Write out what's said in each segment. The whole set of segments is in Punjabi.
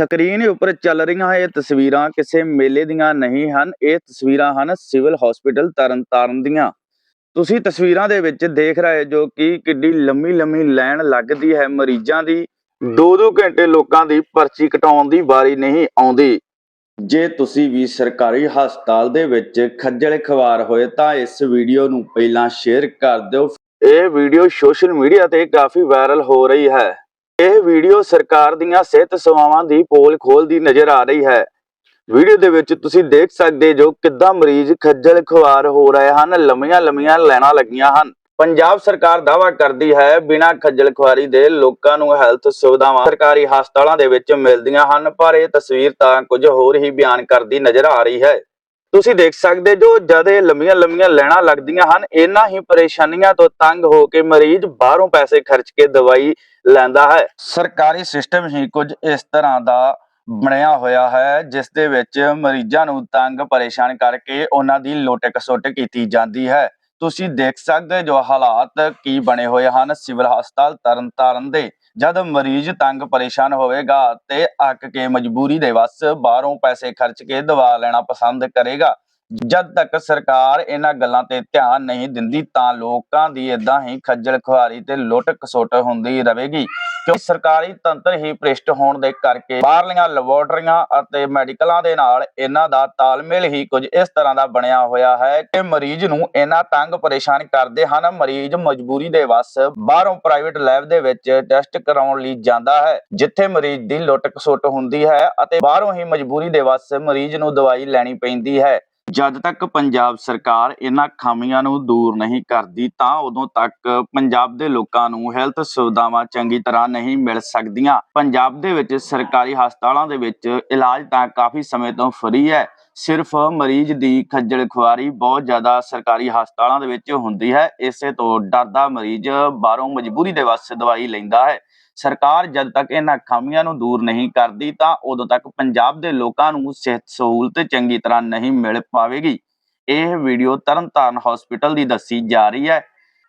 ਸਕਰੀਨ ਉੱਪਰ ਚੱਲ ਰਹੀਆਂ ਇਹ ਤਸਵੀਰਾਂ ਕਿਸੇ ਮੇਲੇ ਦੀਆਂ ਨਹੀਂ ਹਨ, ਇਹ ਤਸਵੀਰਾਂ ਹਨ ਸਿਵਲ ਹਸਪੀਟਲ ਤਰਨਤਾਰਨ ਦੀਆਂ। ਤੁਸੀਂ ਤਸਵੀਰਾਂ ਦੇ ਵਿੱਚ ਦੇਖ ਰਹੇ ਜੋ ਕਿ ਕਿੱਡੀ ਲੰਮੀ ਲੰਮੀ ਲਾਈਨ ਲੱਗਦੀ ਹੈ, ਮਰੀਜ਼ਾਂ ਦੀ ਦੋ ਦੋ ਘੰਟੇ ਲੋਕਾਂ ਦੀ ਪਰਚੀ ਕਟਾਉਣ ਦੀ ਵਾਰੀ ਨਹੀਂ ਆਉਂਦੀ। ਜੇ ਤੁਸੀਂ ਵੀ ਸਰਕਾਰੀ ਹਸਪਤਾਲ ਦੇ ਵਿੱਚ ਖੱਜਲ ਖਵਾਰ ਹੋਏ ਤਾਂ ਇਸ ਵੀਡੀਓ ਨੂੰ ਪਹਿਲਾਂ ਸ਼ੇਅਰ ਕਰ ਦਿਓ। ਇਹ ਵੀਡੀਓ ਸੋਸ਼ਲ ਮੀਡੀਆ ਤੇ ਕਾਫੀ ਵਾਇਰਲ ਹੋ ਰਹੀ ਹੈ। ਇਹ ਵੀਡੀਓ ਸਰਕਾਰ ਦੀਆਂ ਸਿਹਤ ਸੇਵਾਵਾਂ ਦੀ ਪੋਲ ਖੋਲਦੀ ਨਜ਼ਰ ਆ ਰਹੀ ਹੈ। ਵੀਡੀਓ ਦੇ ਵਿੱਚ ਤੁਸੀਂ ਦੇਖ ਸਕਦੇ ਜੋ ਕਿੱਦਾਂ ਮਰੀਜ਼ ਖੱਜਲ ਖੁਆਰ ਹੋ ਰਹੇ ਹਨ, ਲੰਮੀਆਂ ਲੰਮੀਆਂ ਲੈਣਾ ਲੱਗੀਆਂ ਹਨ। ਪੰਜਾਬ ਸਰਕਾਰ ਦਾਅਵਾ ਕਰਦੀ ਹੈ, ਬਿਨਾਂ ਖੱਜਲ ਖੁਆਰੀ ਦੇ ਲੋਕਾਂ ਨੂੰ ਹੈਲਥ ਸੁਵਿਧਾਵਾਂ ਸਰਕਾਰੀ ਹਸਪਤਾਲਾਂ ਦੇ ਵਿੱਚ ਮਿਲਦੀਆਂ ਹਨ, ਪਰ ਇਹ ਤਸਵੀਰ ਤਾਂ ਕੁਝ ਹੋਰ ਹੀ ਬਿਆਨ ਕਰਦੀ ਨਜ਼ਰ ਆ ਰਹੀ ਹੈ। ਤੁਸੀਂ ਦੇਖ ਸਕਦੇ ਜੋ ਜਦ ਇਹ ਲੰਮੀਆਂ ਲੰਮੀਆਂ ਲਾਈਨਾਂ ਲੱਗਦੀਆਂ ਹਨ ਇਹਨਾਂ ਹੀ ਪਰੇਸ਼ਾਨੀਆਂ ਤੋਂ ਤੰਗ ਹੋ ਕੇ ਮਰੀਜ਼ ਬਾਹਰੋਂ ਪੈਸੇ ਖਰਚ ਕੇ ਦਵਾਈ ਲੈਂਦਾ ਹੈ। ਸਰਕਾਰੀ ਸਿਸਟਮ ਹੀ ਕੁਝ ਇਸ ਤਰ੍ਹਾਂ ਦਾ ਬਣਿਆ ਹੋਇਆ ਹੈ, ਜਿਸ ਦੇ ਵਿੱਚ ਮਰੀਜ਼ਾਂ ਨੂੰ ਤੰਗ ਪਰੇਸ਼ਾਨ ਕਰਕੇ ਉਹਨਾਂ ਦੀ ਲੁੱਟ ਕਸੁੱਟ ਕੀਤੀ ਜਾਂਦੀ ਹੈ। ਤੁਸੀਂ ਦੇਖ ਸਕਦੇ ਜੋ ਹਾਲਾਤ ਕੀ ਬਣੇ ਹੋਏ ਹਨ, ਸਿਵਲ ਹਸਪਤਾਲ ਤਰਨਤਾਰਨ ਦੇ ਜਦ ਮਰੀਜ਼ ਤੰਗ ਪਰੇਸ਼ਾਨ ਹੋਵੇਗਾ ਤੇ ਅੱਕ ਕੇ ਮਜਬੂਰੀ ਦੇ ਵੱਸ, ਬਾਹਰੋਂ ਪੈਸੇ ਖਰਚ ਕੇ ਦਵਾ ਲੈਣਾ ਪਸੰਦ ਕਰੇਗਾ। ਜਦ ਤੱਕ ਸਰਕਾਰ ਇਹਨਾਂ ਗੱਲਾਂ ਤੇ ਧਿਆਨ ਨਹੀਂ ਦਿੰਦੀ ਤਾਂ ਲੋਕਾਂ ਦੀ ਇਦਾਂ ਹੀ ਖੱਜਲ ਖੁਆਰੀ ਤੇ ਲੁੱਟ ਖਸੁੱਟ ਹੁੰਦੀ ਰਹੇਗੀ। ਕਿਉਂਕਿ ਸਰਕਾਰੀ ਤੰਤਰ ਹੀ ਭ੍ਰਿਸ਼ਟ ਹੋਣ ਦੇ ਕਰਕੇ ਬਾਹਰਲੀਆਂ ਲੈਬੋਰਟਰੀਆਂ ਅਤੇ ਮੈਡੀਕਲਾਂ ਦੇ ਨਾਲ ਇਹਨਾਂ ਦਾ ਤਾਲਮੇਲ ਹੀ ਕੁਝ ਇਸ ਤਰ੍ਹਾਂ ਦਾ ਬਣਿਆ ਹੋਇਆ ਹੈ ਕਿ ਮਰੀਜ਼ ਨੂੰ ਇਹਨਾਂ ਤੰਗ ਪਰੇਸ਼ਾਨ ਕਰਦੇ ਹਨ। ਮਰੀਜ਼ ਮਜਬੂਰੀ ਦੇ ਵੱਸ ਬਾਹਰੋਂ ਪ੍ਰਾਈਵੇਟ ਲੈਬ ਦੇ ਵਿੱਚ ਟੈਸਟ ਕਰਾਉਣ ਲਈ ਜਾਂਦਾ ਹੈ, ਜਿੱਥੇ ਮਰੀਜ਼ ਦੀ ਲੁੱਟ ਖਸੁੱਟ ਹੁੰਦੀ ਹੈ ਅਤੇ ਬਾਹਰੋਂ ਹੀ ਮਜਬੂਰੀ ਦੇ ਵੱਸ ਮਰੀਜ਼ ਨੂੰ ਦਵਾਈ ਲੈਣੀ ਪੈਂਦੀ ਹੈ। ਜਦ ਤੱਕ ਪੰਜਾਬ ਸਰਕਾਰ ਇਹਨਾਂ ਖਾਮੀਆਂ ਨੂੰ ਦੂਰ ਨਹੀਂ ਕਰਦੀ, ਤਾਂ ਉਦੋਂ ਤੱਕ ਪੰਜਾਬ ਦੇ ਲੋਕਾਂ ਨੂੰ ਹੈਲਥ ਸੁਵਿਧਾਵਾਂ ਚੰਗੀ ਤਰ੍ਹਾਂ ਨਹੀਂ ਮਿਲ ਸਕਦੀਆਂ। ਪੰਜਾਬ ਦੇ ਵਿੱਚ ਸਰਕਾਰੀ ਹਸਪਤਾਲਾਂ ਦੇ ਵਿੱਚ ਇਲਾਜ ਤਾਂ ਕਾਫੀ ਸਮੇਂ ਤੋਂ ਫਰੀ ਹੈ। ਸਿਰਫ ਮਰੀਜ਼ ਦੀ ਖੱਜਲ ਖੁਆਰੀ ਬਹੁਤ ਜ਼ਿਆਦਾ ਸਰਕਾਰੀ ਹਸਪਤਾਲਾਂ ਦੇ ਵਿੱਚ ਹੁੰਦੀ ਹੈ। ਇਸੇ ਤੋਂ ਡਰਦਾ ਮਰੀਜ਼ ਬਾਹਰੋਂ ਮਜਬੂਰੀ ਦੇ ਵਾਸਤੇ ਦਵਾਈ ਲੈਂਦਾ ਹੈ। ਸਰਕਾਰ ਜਦ ਤੱਕ ਇਹਨਾਂ ਖਾਮੀਆਂ ਨੂੰ ਦੂਰ ਨਹੀਂ ਕਰਦੀ ਤਾਂ ਉਦੋਂ ਤੱਕ ਪੰਜਾਬ ਦੇ ਲੋਕਾਂ ਨੂੰ ਸਿਹਤ ਸਹੂਲਤ ਚੰਗੀ ਤਰ੍ਹਾਂ ਨਹੀਂ ਮਿਲ ਪਾਵੇਗੀ। ਇਹ ਵੀਡੀਓ ਤਰਨਤਾਰਨ ਹਸਪੀਟਲ ਦੀ ਦੱਸੀ ਜਾ ਰਹੀ ਹੈ,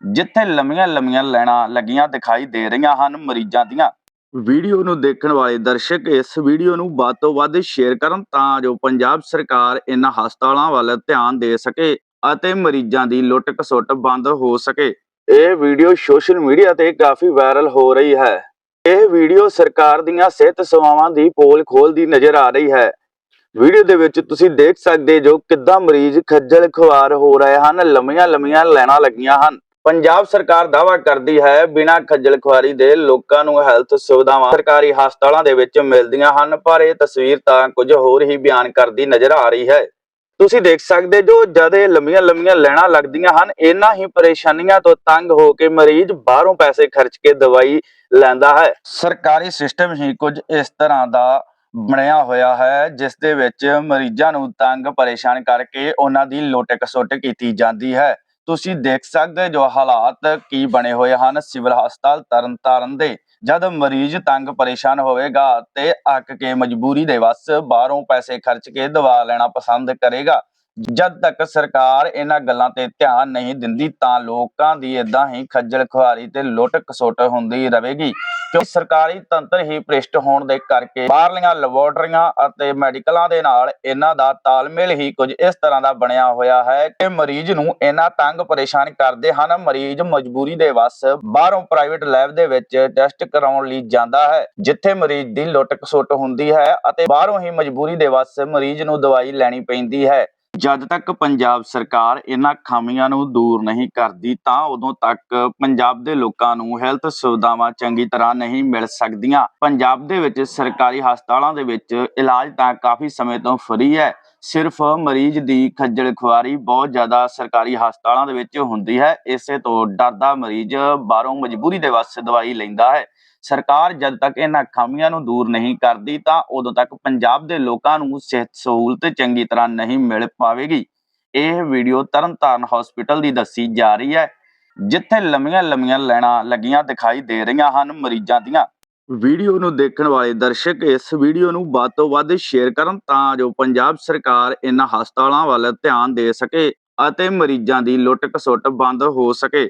ਜਿੱਥੇ ਲੰਮੀਆਂ ਲੰਮੀਆਂ ਲਾਈਨਾਂ ਲੱਗੀਆਂ ਦਿਖਾਈ ਦੇ ਰਹੀਆਂ ਹਨ ਮਰੀਜ਼ਾਂ ਦੀਆਂ। ਵੀਡੀਓ ਨੂੰ ਦੇਖਣ ਵਾਲੇ ਦਰਸ਼ਕ ਇਸ ਵੀਡੀਓ ਨੂੰ ਵੱਧ ਤੋਂ ਵੱਧ ਸ਼ੇਅਰ ਕਰਨ ਤਾਂ ਜੋ ਪੰਜਾਬ ਸਰਕਾਰ ਇਹਨਾਂ ਹਸਪਤਾਲਾਂ ਵੱਲ ਧਿਆਨ ਦੇ ਸਕੇ ਅਤੇ ਮਰੀਜ਼ਾਂ ਦੀ ਲੁੱਟ ਖਸੁੱਟ ਬੰਦ ਹੋ ਸਕੇ। ਇਹ ਵੀਡੀਓ ਸੋਸ਼ਲ ਮੀਡੀਆ ਤੇ ਕਾਫੀ ਵਾਇਰਲ ਹੋ ਰਹੀ ਹੈ। ਇਹ ਵੀਡੀਓ ਸਰਕਾਰ ਦੀਆਂ ਸਿਹਤ ਸੇਵਾਵਾਂ ਦੀ ਪੋਲ ਖੋਲਦੀ ਨਜ਼ਰ ਆ ਰਹੀ ਹੈ। ਵੀਡੀਓ ਦੇ ਵਿੱਚ ਤੁਸੀਂ ਦੇਖ ਸਕਦੇ ਜੋ ਕਿੱਦਾਂ ਮਰੀਜ਼ ਖੱਜਲ ਖੁਆਰ ਹੋ ਰਹੇ ਹਨ, ਲੰਮੀਆਂ ਲੰਮੀਆਂ ਲਾਈਨਾਂ ਲੱਗੀਆਂ ਹਨ। ਪੰਜਾਬ ਸਰਕਾਰ ਦਾਅਵਾ ਕਰਦੀ ਹੈ, ਬਿਨਾਂ ਖੱਜਲ ਖੁਆਰੀ ਦੇ ਲੋਕਾਂ ਨੂੰ ਹੈਲਥ ਸੁਵਿਧਾਵਾਂ ਸਰਕਾਰੀ ਹਸਪਤਾਲਾਂ ਦੇ ਵਿੱਚ ਮਿਲਦੀਆਂ ਹਨ, ਪਰ ਇਹ ਤਸਵੀਰ ਤਾਂ ਕੁਝ ਹੋਰ ਹੀ ਬਿਆਨ ਕਰਦੀ ਨਜ਼ਰ ਆ ਰਹੀ ਹੈ। ਤੁਸੀਂ ਦੇਖ ਸਕਦੇ ਜੋ ਜਦ ਇਹ ਲੰਮੀਆਂ ਲੰਮੀਆਂ ਲਾਈਨਾਂ ਲੱਗਦੀਆਂ ਹਨ ਇਹਨਾਂ ਹੀ ਪਰੇਸ਼ਾਨੀਆਂ ਤੋਂ ਤੰਗ ਹੋ ਕੇ ਮਰੀਜ਼ ਬਾਹਰੋਂ ਪੈਸੇ ਖਰਚ ਕੇ ਦਵਾਈ ਲੈਂਦਾ ਹੈ। ਸਰਕਾਰੀ ਸਿਸਟਮ ਹੀ ਕੁਝ ਇਸ ਤਰ੍ਹਾਂ ਦਾ ਬਣਿਆ ਹੋਇਆ ਹੈ ਜਿਸ ਦੇ ਵਿੱਚ ਮਰੀਜ਼ਾਂ ਨੂੰ ਤੰਗ ਪਰੇਸ਼ਾਨ ਕਰਕੇ ਉਹਨਾਂ ਦੀ ਲੁੱਟ ਖਸੁੱਟ ਕੀਤੀ ਜਾਂਦੀ ਹੈ। ਤੁਸੀਂ ਦੇਖ ਸਕਦੇ ਜੋ ਹਾਲਾਤ ਕੀ ਬਣੇ ਹੋਏ ਹਨ ਸਿਵਲ ਹਸਪਤਾਲ ਤਰਨਤਾਰਨ ਦੇ। ਜਦ ਮਰੀਜ਼ ਤੰਗ ਪਰੇਸ਼ਾਨ ਹੋਵੇਗਾ ਤੇ ਅੱਕ ਕੇ ਮਜਬੂਰੀ ਦੇ ਵੱਸ ਬਾਹਰੋਂ ਪੈਸੇ ਖਰਚ ਕੇ ਦਵਾ ਲੈਣਾ ਪਸੰਦ ਕਰੇਗਾ ਜਦ ਤੱਕ ਸਰਕਾਰ ਇਹਨਾਂ ਗੱਲਾਂ ਤੇ ਧਿਆਨ ਨਹੀਂ ਦਿੰਦੀ ਤਾਂ ਲੋਕਾਂ ਦੀ ਇਦਾਂ ਹੀ ਖੱਜਲ ਖੁਆਰੀ ਤੇ ਲੁੱਟ ਖਸੁੱਟ ਹੁੰਦੀ ਰਹੇਗੀ। ਕਿਉਂਕਿ ਸਰਕਾਰੀ ਤੰਤਰ ਹੀ ਭ੍ਰਿਸ਼ਟ ਹੋਣ ਦੇ ਕਰਕੇ ਬਾਹਰਲੀਆਂ ਲੈਬੋਰਟਰੀਆਂ ਅਤੇ ਮੈਡੀਕਲਾਂ ਦੇ ਨਾਲ ਇਹਨਾਂ ਦਾ ਤਾਲਮੇਲ ਹੀ ਕੁਝ ਇਸ ਤਰ੍ਹਾਂ ਦਾ ਬਣਿਆ ਹੋਇਆ ਹੈ ਕਿ ਮਰੀਜ਼ ਨੂੰ ਇਹਨਾਂ ਤੰਗ ਪਰੇਸ਼ਾਨ ਕਰਦੇ ਹਨ। ਮਰੀਜ਼ ਮਜਬੂਰੀ ਦੇ ਵੱਸ ਬਾਹਰੋਂ ਪ੍ਰਾਈਵੇਟ ਲੈਬ ਦੇ ਵਿੱਚ ਟੈਸਟ ਕਰਾਉਣ ਲਈ ਜਾਂਦਾ ਹੈ, ਜਿੱਥੇ ਮਰੀਜ਼ ਦੀ ਲੁੱਟ ਖਸੁੱਟ ਹੁੰਦੀ ਹੈ ਅਤੇ ਬਾਹਰੋਂ ਹੀ ਮਜਬੂਰੀ ਦੇ ਵੱਸ ਮਰੀਜ਼ ਨੂੰ ਦਵਾਈ ਲੈਣੀ ਪੈਂਦੀ ਹੈ। ਜਦ ਤੱਕ ਪੰਜਾਬ ਸਰਕਾਰ ਇਹਨਾਂ ਖਾਮੀਆਂ ਨੂੰ ਦੂਰ ਨਹੀਂ ਕਰਦੀ, ਤਾਂ ਉਦੋਂ ਤੱਕ ਪੰਜਾਬ ਦੇ ਲੋਕਾਂ ਨੂੰ ਹੈਲਥ ਸੁਵਿਧਾਵਾਂ ਚੰਗੀ ਤਰ੍ਹਾਂ ਨਹੀਂ ਮਿਲ ਸਕਦੀਆਂ। ਪੰਜਾਬ ਦੇ ਵਿੱਚ ਸਰਕਾਰੀ ਹਸਪਤਾਲਾਂ ਦੇ ਵਿੱਚ ਇਲਾਜ ਤਾਂ ਕਾਫੀ ਸਮੇਂ ਤੋਂ ਫਰੀ ਹੈ। ਸਿਰਫ ਮਰੀਜ਼ ਦੀ ਖੱਜਲ ਖੁਆਰੀ ਬਹੁਤ ਜ਼ਿਆਦਾ ਸਰਕਾਰੀ ਹਸਪਤਾਲਾਂ ਦੇ ਵਿੱਚ ਹੁੰਦੀ ਹੈ। ਇਸੇ ਤੋਂ ਡਰਦਾ ਮਰੀਜ਼ ਬਾਹਰੋਂ ਮਜਬੂਰੀ ਦੇ ਵਾਸਤੇ ਦਵਾਈ ਲੈਂਦਾ ਹੈ। ਸਰਕਾਰ ਜਦ ਤੱਕ ਇਹਨਾਂ ਖਾਮੀਆਂ ਨੂੰ ਦੂਰ ਨਹੀਂ ਕਰਦੀ ਤਾਂ ਉਦੋਂ ਤੱਕ ਪੰਜਾਬ ਦੇ ਲੋਕਾਂ ਨੂੰ ਸਿਹਤ ਸਹੂਲਤ ਚੰਗੀ ਤਰ੍ਹਾਂ ਨਹੀਂ ਮਿਲ ਪਾਵੇਗੀ। ਇਹ ਵੀਡੀਓ ਤਰਨਤਾਰਨ ਹਸਪੀਟਲ ਦੀ ਦੱਸੀ ਜਾ ਰਹੀ ਹੈ, ਜਿੱਥੇ ਲੰਮੀਆਂ ਲੰਮੀਆਂ ਲਾਈਨਾਂ ਲੱਗੀਆਂ ਦਿਖਾਈ ਦੇ ਰਹੀਆਂ ਹਨ ਮਰੀਜ਼ਾਂ ਦੀਆਂ। ਵੀਡੀਓ ਨੂੰ ਦੇਖਣ ਵਾਲੇ ਦਰਸ਼ਕ ਇਸ ਵੀਡੀਓ ਨੂੰ ਵੱਧ ਤੋਂ ਵੱਧ ਸ਼ੇਅਰ ਕਰਨ ਤਾਂ ਜੋ ਪੰਜਾਬ ਸਰਕਾਰ ਇਹਨਾਂ ਹਸਪਤਾਲਾਂ ਵੱਲ ਧਿਆਨ ਦੇ ਸਕੇ ਅਤੇ ਮਰੀਜ਼ਾਂ ਦੀ ਲੁੱਟ ਖਸੁੱਟ ਬੰਦ ਹੋ ਸਕੇ।